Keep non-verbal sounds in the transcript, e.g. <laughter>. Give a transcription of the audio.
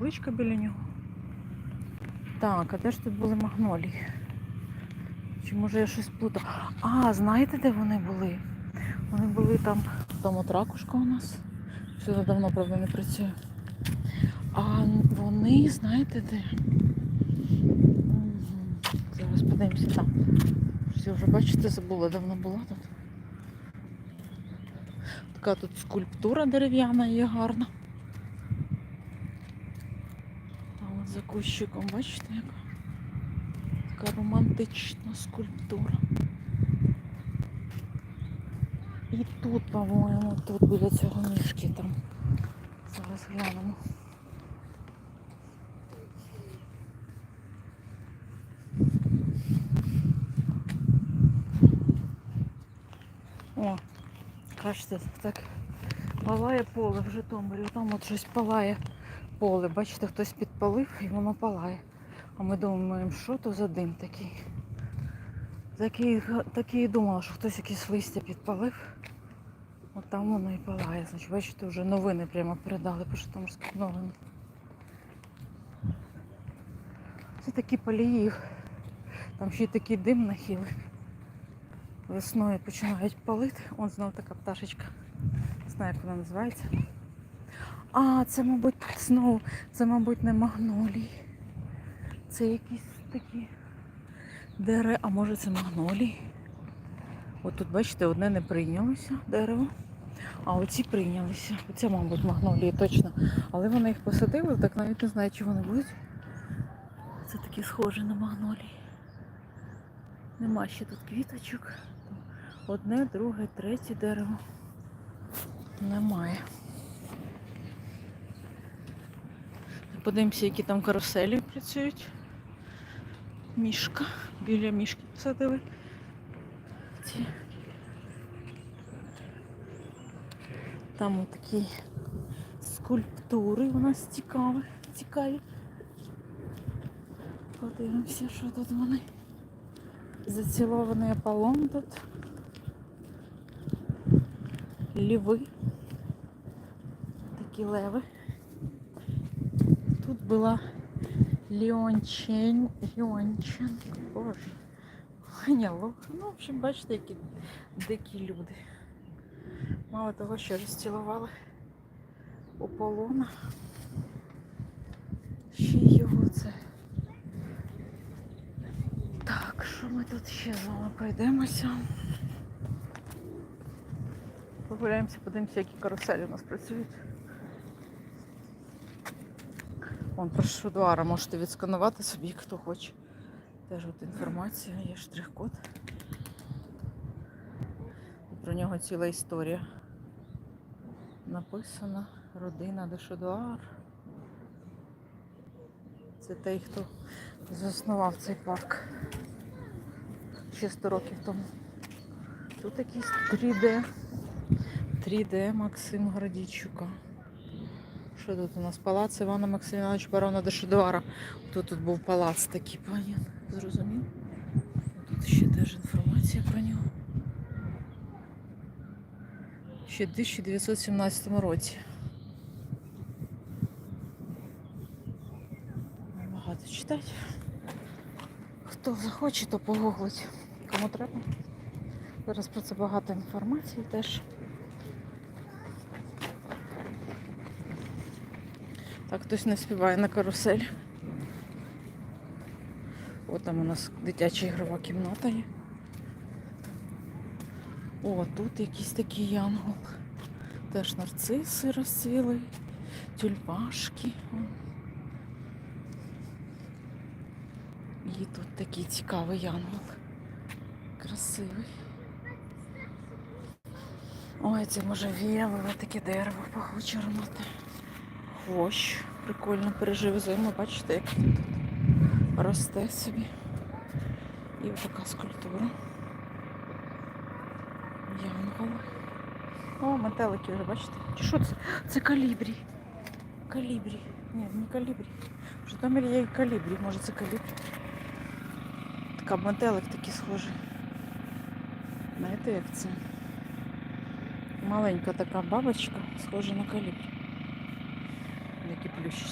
табличка біля нього. Так, а де ж тут були магнолії? Чи може я щось плутала? А, знаєте, де вони були? Вони були там, там от ракушка у нас. Сюди давно, правда, не працює. А вони, знаєте де? Зараз подивимося там. Я вже бачите, забула, давно була тут. Така тут скульптура дерев'яна є гарна. А от за кущиком, бачите, яка? Така романтична скульптура. І тут, по-моєму, тут біля цього мішки там. Зараз глянемо. О, бачите, так палає поле в Житомирі. Там от щось палає поле. Бачите, хтось підпалив і воно палає. А ми думаємо, що то за дим такий. Такий, такий думала, що хтось якесь листя підпалив. От там воно і палає. Значить, бачите, вже новини прямо передали по Житомирським новинам. Це такі палії. Там ще й такий дим нахилий. Весною починають палити. Он знову така пташечка. Не знаю, як вона називається. А, це, мабуть, знову, це, мабуть, не магнолії. Це якісь такі дерева, а може це магнолії. От тут, бачите, одне не прийнялося дерево, а оці прийнялися. Оце, мабуть, магнолії точно. Але вони їх посадили, так навіть не знаю, чи вони будуть. Це такі схожі на магнолії. Нема ще тут квіточок. Одне, друге, третє дерево. Немає. Подивимося, які там каруселі працюють. Мішка. Біля мішки посадили. Ці. Там такі скульптури у нас цікаві. цікаві. Подивимося, що тут вони. Зацілований Аполлон тут. Льви. Такі леви. Була Леончен... Леонченко. Боже. <laughs> Ганяло. Ну, в общем, бачите, які дикі люди. Мало того, що розцілували Аполлона. Ще його це. Так, що ми тут ще з вами пройдемося? Прогуляємося, подивимося, які каруселі у нас працюють. Вон про шудуара можете відсканувати собі, хто хоче. Теж от інформація, є штрих-код. Про нього ціла історія. Написана родина де Шудуар. Це той, хто заснував цей парк ще 100 років тому. Тут якийсь 3D. 3D Максим Городійчука. Що тут у нас? Палац Івана Максимовича Барона де Шедуара. Тут, тут був палац такий, пані. Зрозумів? Тут ще теж інформація про нього. Ще в 1917 році. Багато читати. Хто захоче, то погуглить. Кому треба. Зараз про це багато інформації теж. Так, хтось не співає на карусель. От там у нас дитяча ігрова кімната є. О, тут якийсь такий янгол. Теж нарциси розцвіли, тюльпашки. І тут такий цікавий янгол. Красивий. Ой, це може віялове таке дерево пахуче ароматне. Хвощ. Прикольно пережив зиму, бачите, як він тут росте собі. І така скульптура. Янгол. О, метелики вже, бачите? Чи що це? Це калібрі. Калібрі. Ні, не калібрі. В Житомирі є і калібрі. Може це калібрі. Така метелик такий схожий. Знаєте, як це? Маленька така бабочка, схожа на калібрі. Які плющ